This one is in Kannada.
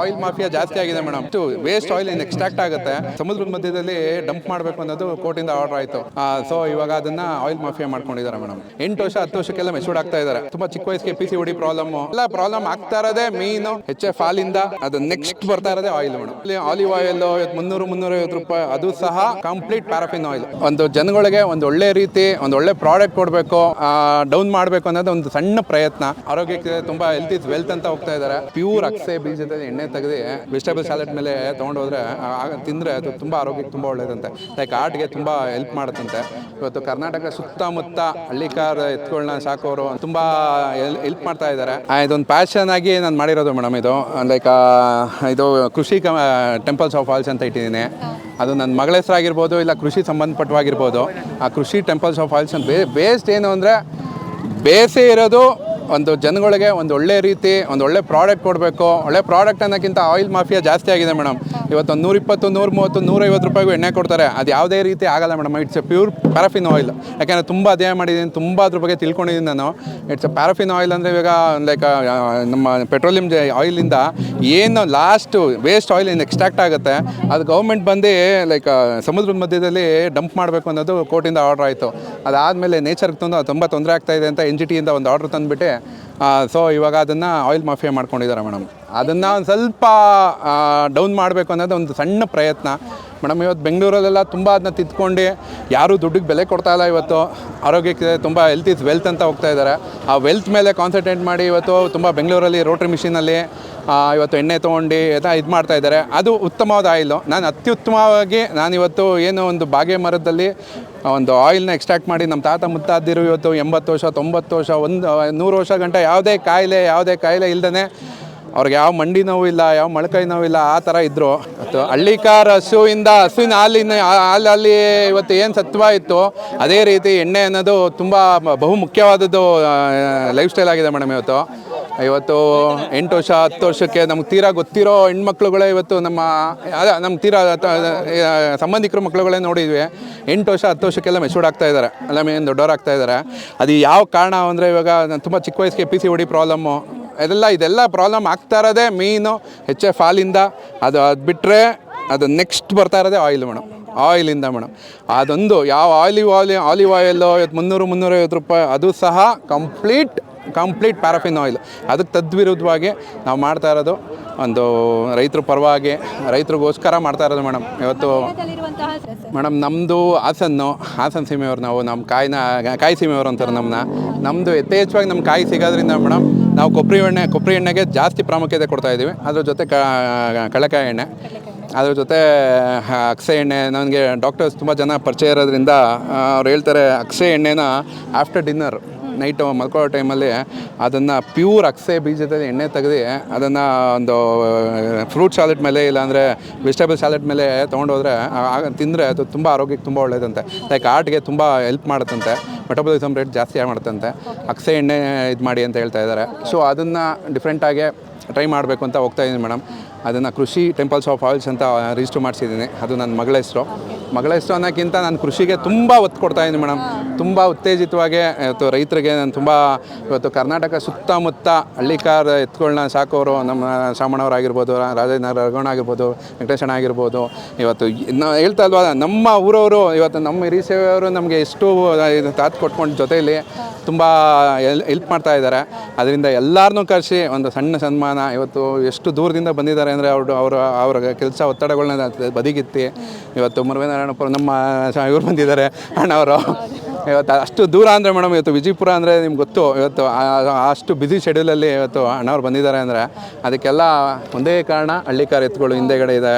ಆಯಿಲ್ ಮಾಫಿಯಾ ಜಾಸ್ತಿ ಆಗಿದೆ madam waste oil in extract ಆಗುತ್ತೆ. ಸಮುದ್ರದ ಮಧ್ಯದಲ್ಲಿ ಡಂಪ್ ಮಾಡಬೇಕು ಅನ್ನೋದು ಕೋರ್ಟಿಂದ ಆರ್ಡರ್ ಆಯಿತು. ಸೊ ಇವಾಗ ಅದನ್ನ ಆಯಿಲ್ ಮಾಫಿಯಾ ಮಾಡ್ಕೊಂಡಿದ್ದಾರೆ ಮೇಡಮ್ ಎಂಟು ವರ್ಷ, ಹತ್ತು ವರ್ಷಕ್ಕೆಲ್ಲ ಮೆಚೂರ್ಡ್ ಆಗ್ತಾ ಇದ್ದಾರೆ. ತುಂಬಾ ಚಿಕ್ಕ ವಯಸ್ಸಿಗೆ ಪಿ ಸಿ ಹೊಡಿ ಪ್ರಾಬ್ಲಮ್ ಎಲ್ಲ ಪ್ರಾಬ್ಲಮ್ ಆಗ್ತಾ ಇರೋದೇ ಮೀನು ಎಚ್ ಎಫ್ ಹಾಲಿಂದ. ಅದು ನೆಕ್ಸ್ಟ್ ಬರ್ತಾ ಇರೋದೇ ಆಯಿಲ್ ಮೇಡಮ್ ಇಲ್ಲಿ ಆಲಿವ್ ಆಯಿಲ್ ಮುನ್ನೂರು ಮುನ್ನೂರ ಐವತ್ತು ರೂಪಾಯಿ, ಅದು ಸಹ ಕಂಪ್ಲೀಟ್ ಪ್ಯಾರಾಫಿನ್ ಆಯಿಲ್ ಒಂದು ಜನಗಳಿಗೆ ಒಂದು ಒಳ್ಳೆ ರೀತಿ, ಒಂದು ಒಳ್ಳೆ ಪ್ರಾಡಕ್ಟ್ ಕೊಡಬೇಕು ಡೌನ್ ಮಾಡಬೇಕು ಅನ್ನೋದು ಒಂದು ಸಣ್ಣ ಪ್ರಯತ್ನ. ಆರೋಗ್ಯಕ್ಕೆ ತುಂಬಾ ಹೆಲ್ತ್ ಇಸ್ ವೆಲ್ತ್ ಅಂತ ಹೋಗ್ತಾ ಇದ್ದಾರೆ. ಪ್ಯೂರ್ ಅಕ್ಸೆ ಬೀಜದ ಎಣ್ಣೆ ತೆಗೆದು ವೆಜಿಟೇಬಲ್ ಸ್ಯಾಲೆಡ್ ಮೇಲೆ ತೊಗೊಂಡೋದ್ರೆ ತಿಂದರೆ ಅದು ತುಂಬ ಆರೋಗ್ಯಕ್ಕೆ ತುಂಬ ಒಳ್ಳೇದಂತೆ. ಲೈಕ್ ಆರ್ಟ್ಗೆ ತುಂಬ ಹೆಲ್ಪ್ ಮಾಡುತ್ತಂತೆ. ಇವತ್ತು ಕರ್ನಾಟಕ ಸುತ್ತಮುತ್ತ ಹಳ್ಳಿಕಾರ ಎತ್ಗಳನ್ನ ಸಾಕೋರು ತುಂಬ ಹೆಲ್ಪ್ ಮಾಡ್ತಾ ಇದ್ದಾರೆ. ಇದೊಂದು ಪ್ಯಾಷನ್ ಆಗಿ ನಾನು ಮಾಡಿರೋದು ಮೇಡಮ್ ಇದು. ಲೈಕ್ ಇದು ಕೃಷಿ ಟೆಂಪಲ್ಸ್ ಆಫ್ ಫಾಲ್ಸ್ ಅಂತ ಇಟ್ಟಿದ್ದೀನಿ. ಅದು ನನ್ನ ಮಗಳ ಹೆಸರಾಗಿರ್ಬೋದು ಇಲ್ಲ ಕೃಷಿ ಸಂಬಂಧಪಟ್ಟವಾಗಿರ್ಬೋದು. ಆ ಕೃಷಿ ಟೆಂಪಲ್ಸ್ ಆಫ್ ಫಾಲ್ಸ್ ಬೇಸ್ಡ್ ಏನು ಅಂದರೆ ಬೇಸೇ ಇರೋದು ಒಂದು ಜನಗಳಿಗೆ ಒಂದು ಒಳ್ಳೆ ರೀತಿ, ಒಂದು ಒಳ್ಳೆ ಪ್ರಾಡಕ್ಟ್ ಕೊಡಬೇಕು. ಒಳ್ಳೆ ಪ್ರಾಡಕ್ಟ್ ಅನ್ನೋಕ್ಕಿಂತ ಆಯಿಲ್ ಮಾಫಿಯಾ ಜಾಸ್ತಿ ಆಗಿದೆ ಮೇಡಮ್ ಇವತ್ತು ಒಂದು ನೂರಿಪ್ಪತ್ತು ನೂರ ಮೂವತ್ತು ನೂರೈವತ್ತು ರೂಪಾಯಿಗೂ ಎಣ್ಣೆ ಕೊಡ್ತಾರೆ. ಅದು ಯಾವುದೇ ರೀತಿ ಆಗಲ್ಲ madam it's a pure paraffin oil ಯಾಕೆಂದರೆ ತುಂಬ ಅಧ್ಯಯನ ಮಾಡಿದ್ದೀನಿ, ತುಂಬ ಅದ್ರ ಬಗ್ಗೆ ತಿಳ್ಕೊಂಡಿದ್ದೀನಿ ನಾನು. ಇಟ್ಸ್ ಎ ಪ್ಯಾರಾಫಿನ್ ಆಯಿಲ್ ಅಂದರೆ ಇವಾಗ ಲೈಕ್ ನಮ್ಮ ಪೆಟ್ರೋಲಿಯಂ ಆಯಿಲಿಂದ ಏನು ಲಾಸ್ಟ್ ವೇಸ್ಟ್ ಆಯಿಲ್ ಏನು ಎಕ್ಸ್ಟ್ರಾಕ್ಟ್ ಆಗುತ್ತೆ, ಅದು ಗೌರ್ಮೆಂಟ್ ಬಂದು ಲೈಕ್ ಸಮುದ್ರದ ಮಧ್ಯದಲ್ಲಿ ಡಂಪ್ ಮಾಡಬೇಕು ಅನ್ನೋದು ಕೋರ್ಟಿಂದ ಆರ್ಡರ್ ಆಯಿತು. ಅದಾದಮೇಲೆ ನೇಚರ್ಗೆ ತಂದು ತುಂಬ ತೊಂದರೆ ಆಗ್ತಾಯಿದೆ ಅಂತ ಎನ್ ಜಿ ಟಿಯಿಂದ ಒಂದು ಆರ್ಡರ್ ತಂದುಬಿಟ್ಟು ಸೊ ಇವಾಗ ಅದನ್ನು ಆಯಿಲ್ ಮಾಫಿಯಾ ಮಾಡ್ಕೊಂಡಿದ್ದಾರೆ ಮೇಡಮ್ ಅದನ್ನು ಒಂದು ಸ್ವಲ್ಪ ಡೌನ್ ಮಾಡಬೇಕು ಅನ್ನೋದು ಒಂದು ಸಣ್ಣ ಪ್ರಯತ್ನ. ಮೇಡಮ್ ಇವತ್ತು ಬೆಂಗಳೂರಲ್ಲೆಲ್ಲ ತುಂಬ ಅದನ್ನ ತಿದ್ಕೊಂಡು ಯಾರೂ ದುಡ್ಡಿಗೆ ಬೆಲೆ ಕೊಡ್ತಾ ಇಲ್ಲ ಇವತ್ತು. ಆರೋಗ್ಯಕ್ಕೆ ತುಂಬ ಹೆಲ್ತ್ ಇಸ್ ವೆಲ್ತ್ ಅಂತ ಹೋಗ್ತಾ ಇದ್ದಾರೆ. ಆ ವೆಲ್ತ್ ಮೇಲೆ ಕಾನ್ಸಂಟ್ರೇಟ್ ಮಾಡಿ ಇವತ್ತು ತುಂಬ ಬೆಂಗಳೂರಲ್ಲಿ ರೋಟ್ರಿ ಮಿಷಿನಲ್ಲಿ ಇವತ್ತು ಎಣ್ಣೆ ತೊಗೊಂಡು ಎಲ್ಲ ಇದು ಮಾಡ್ತಾ ಇದ್ದಾರೆ. ಅದು ಉತ್ತಮವಾದ ಆಯಿಲು ನಾನು ಅತ್ಯುತ್ತಮವಾಗಿ ನಾನು ಇವತ್ತು ಏನು ಒಂದು ಬಾಗೆ ಮರದಲ್ಲಿ ಒಂದು ಆಯಿಲ್ನ ಎಕ್ಸ್ಟ್ರಾಕ್ಟ್ ಮಾಡಿ ನಮ್ಮ ತಾತ ಮುತ್ತಾದಿರು ಇವತ್ತು ಎಂಬತ್ತು ವರ್ಷ, ತೊಂಬತ್ತು ವರ್ಷ, ಒಂದು ನೂರು ವರ್ಷ ಗಂಟೆ ಯಾವುದೇ ಕಾಯಿಲೆ ಯಾವುದೇ ಕಾಯಿಲೆ ಇಲ್ಲದೇ ಅವ್ರಿಗೆ ಯಾವ ಮಂಡಿ ನೋವು ಇಲ್ಲ, ಯಾವ ಮೊಳಕೈ ಇಲ್ಲ, ಆ ಥರ ಇದ್ದರು ಮತ್ತು ಹಳ್ಳಿಕಾರ್ ಹಸುವಿಂದ ಹಸುವಿನ ಹಾಲಿನ ಹಾಲಲ್ಲಿ ಇವತ್ತು ಏನು ಸತ್ವ ಇತ್ತು, ಅದೇ ರೀತಿ ಎಣ್ಣೆ ಅನ್ನೋದು ತುಂಬ ಬಹು ಮುಖ್ಯವಾದದ್ದು ಲೈಫ್ ಸ್ಟೈಲ್ ಆಗಿದೆ ಮೇಡಮ್ ಇವತ್ತು. ಇವತ್ತು ಎಂಟು ವರ್ಷ, ಹತ್ತು ವರ್ಷಕ್ಕೆ ನಮ್ಗೆ ತೀರಾ ಗೊತ್ತಿರೋ ಹೆಣ್ಮಕ್ಳುಗಳೇ ಇವತ್ತು ನಮ್ಮ ಅದೇ ನಮ್ಮ ತೀರಾ ಸಂಬಂಧಿಕರ ಮಕ್ಳುಗಳೇ ನೋಡಿದ್ವಿ. ಎಂಟು ವರ್ಷ, ಹತ್ತು ವರ್ಷಕ್ಕೆಲ್ಲ ಮೆಚೂರ್ಡ್ ಆಗ್ತಾ ಇದ್ದಾರೆ. ಎಲ್ಲ ಮೇನ್ ದೊಡ್ಡವ್ರು ಆಗ್ತಾ ಇದ್ದಾರೆ. ಅದು ಯಾವ ಕಾರಣ ಅಂದರೆ ಇವಾಗ ತುಂಬ ಚಿಕ್ಕ ವಯಸ್ಸಿಗೆ ಪಿ ಸಿ ಒಡಿ ಪ್ರಾಬ್ಲಮ್ಮು ಇದೆಲ್ಲ ಇದೆಲ್ಲ ಪ್ರಾಬ್ಲಮ್ ಆಗ್ತಾ ಇರೋದೇ ಮೀನು ಎಚ್ ಎಫ್ ಹಾಲಿಂದ. ಅದು ಅದು ಬಿಟ್ಟರೆ ಅದು ನೆಕ್ಸ್ಟ್ ಬರ್ತಾ ಇರೋದೇ ಆಯಿಲ್ ಮೇಡಮ್ ಆಯಿಲಿಂದ ಮೇಡಮ್ ಅದೊಂದು, ಯಾವ ಆಲಿವ್ ಆಲಿ ಆಲಿವ್ ಆಯಿಲು ಇವತ್ತು ಮುನ್ನೂರು, ಮುನ್ನೂರೈವತ್ತು ರೂಪಾಯಿ, ಅದು ಸಹ ಕಂಪ್ಲೀಟ್ ಕಂಪ್ಲೀಟ್ ಪ್ಯಾರಾಫಿನ್ ಆಯಿಲ್. ಅದಕ್ಕೆ ತದ್ವಿರುದ್ಧವಾಗಿ ನಾವು ಮಾಡ್ತಾ ಇರೋದು ಒಂದು ರೈತರ ಪರವಾಗಿ ರೈತರಿಗೋಸ್ಕರ ಮಾಡ್ತಾ ಇರೋದು ಮೇಡಮ್. ಇವತ್ತು. ಮೇಡಮ್ ನಮ್ಮದು ಹಾಸನ್ನು ಹಾಸನ ಸೀಮೆಯವ್ರು ನಾವು ನಮ್ಮ ಕಾಯಿನ ಕಾಯಿ ಸೀಮೆಯವರು ಅಂತಾರೆ ನಮ್ಮನ್ನ ನಮ್ಮದು ಯಥೇಚ್ಛವಾಗಿ ನಮ್ಮ ಕಾಯಿ ಸಿಗೋದ್ರಿಂದ ಮೇಡಮ್ ನಾವು ಕೊಬ್ಬರಿ ಎಣ್ಣೆ ಕೊಬ್ಬರಿ ಎಣ್ಣೆಗೆ ಜಾಸ್ತಿ ಪ್ರಾಮುಖ್ಯತೆ ಕೊಡ್ತಾ ಇದ್ದೀವಿ. ಅದ್ರ ಜೊತೆ ಕ ಕಡಲೆಕಾಯಿ ಎಣ್ಣೆ. ಅದ್ರ ಜೊತೆ ಅಕ್ಸೆ ಎಣ್ಣೆ ನನಗೆ ಡಾಕ್ಟರ್ಸ್ ತುಂಬ ಜನ ಪರಿಚಯ ಇರೋದ್ರಿಂದ ಅವ್ರು ಹೇಳ್ತಾರೆ ಅಕ್ಸೆ ಎಣ್ಣೆನ ಆಫ್ಟರ್ ಡಿನ್ನರ್. ನೈಟು ಮಲ್ಕೊಳ್ಳೋ ಟೈಮಲ್ಲಿ ಅದನ್ನು ಪ್ಯೂರ್ ಅಕ್ಸೆ ಬೀಜದಲ್ಲಿ ಎಣ್ಣೆ ತೆಗೆದು ಅದನ್ನು ಒಂದು ಫ್ರೂಟ್ ಸ್ಯಾಲೆಡ್ ಮೇಲೆ ಇಲ್ಲಾಂದರೆ ವೆಜಿಟೇಬಲ್ ಸ್ಯಾಲೆಡ್ ಮೇಲೆ ತೊಗೊಂಡೋದ್ರೆ ಆಗ ತಿಂದರೆ ಅದು ತುಂಬ ಆರೋಗ್ಯಕ್ಕೆ ತುಂಬ ಒಳ್ಳೆಯದಂತೆ. ಲೈಕ್ ಆರ್ಟ್ಗೆ ತುಂಬ ಹೆಲ್ಪ್ ಮಾಡುತ್ತಂತೆ. ಮೆಟಬಲಿಸಮ್ ರೇಟ್ ಜಾಸ್ತಿ ಮಾಡುತ್ತಂತೆ ಅಕ್ಸೆ ಎಣ್ಣೆ ಇದು ಮಾಡಿ ಅಂತ ಹೇಳ್ತಾ ಇದ್ದಾರೆ. ಸೊ ಅದನ್ನು ಡಿಫ್ರೆಂಟಾಗಿ ಟ್ರೈ ಮಾಡಬೇಕು ಅಂತ ಹೋಗ್ತಾ ಇದ್ದೀನಿ ಮೇಡಮ್. ಅದನ್ನು ಕೃಷಿ ಟೆಂಪಲ್ಸ್ ಆಫ್ ಆಯಿಲ್ಸ್ ಅಂತ ರಿಜಿಸ್ಟರ್ ಮಾಡಿಸಿದ್ದೀನಿ. ಅದು ನನ್ನ ಮಗಳ ಹೆಸರು. ಮಗಳ ಹೆಸರು ಅನ್ನೋಕ್ಕಿಂತ ನಾನು ಕೃಷಿಗೆ ತುಂಬ ಒತ್ತು ಕೊಡ್ತಾ ಇದ್ದೀನಿ ಮೇಡಮ್. ತುಂಬ ಉತ್ತೇಜಿತವಾಗಿ, ಇವತ್ತು ರೈತರಿಗೆ ನಾನು ತುಂಬ, ಇವತ್ತು ಕರ್ನಾಟಕ ಸುತ್ತಮುತ್ತ ಹಳ್ಳಿಕಾರ ಎತ್ತುಗಳನ್ನ ಸಾಕೋರು ನಮ್ಮ ಸಾಮಣ್ಣವರಾಗಿರ್ಬೋದು ರಾಜೇಂದ್ರ ರಘೋಣ ಆಗಿರ್ಬೋದು, ವೆಂಕಟೇಶಣ್ಣ ಆಗಿರ್ಬೋದು. ಇವತ್ತು ನಾವು ಹೇಳ್ತಾ ಇಲ್ವಾ, ನಮ್ಮ ಊರವರು, ಇವತ್ತು ನಮ್ಮ ಹಿರಿ ಸೇವೆಯವರು ನಮಗೆ ಎಷ್ಟು ತಾತ್ ಕೊಟ್ಕೊಂಡು ಜೊತೆಯಲ್ಲಿ ತುಂಬ ಹೆಲ್ಪ್ ಮಾಡ್ತಾ ಇದ್ದಾರೆ. ಅದರಿಂದ ಎಲ್ಲರನ್ನೂ ಕರೆಸಿ ಒಂದು ಸಣ್ಣ ಸನ್ಮಾನ. ಇವತ್ತು ಎಷ್ಟು ದೂರದಿಂದ ಬಂದಿದ್ದಾರೆ ಅಂದರೆ ಅವರು ಅವರು, ಅವರ ಕೆಲಸ ಒತ್ತಡಗಳನ್ನ ಬದಿಗಿತ್ತಿ. ಇವತ್ತು ಮುರುಘನಾರಾಯಣಪುರ ನಮ್ಮ, ಇವರು ಬಂದಿದ್ದಾರೆ. ಅಣ್ಣವರು ಇವತ್ತು ಅಷ್ಟು ದೂರ ಅಂದರೆ ಮೇಡಮ್, ಇವತ್ತು ವಿಜಯಪುರ ಅಂದರೆ ನಿಮ್ಗೆ ಗೊತ್ತು. ಇವತ್ತು ಅಷ್ಟು ಬ್ಯುಸಿ ಶೆಡ್ಯೂಲಲ್ಲಿ ಇವತ್ತು ಅಣ್ಣವ್ರು ಬಂದಿದ್ದಾರೆ ಅಂದರೆ ಅದಕ್ಕೆಲ್ಲ ಒಂದೇ ಕಾರಣ ಹಳ್ಳಿಕಾರ ಎತ್ತುಗಳು ಹಿಂದೆಗಡೆ ಇದೆ.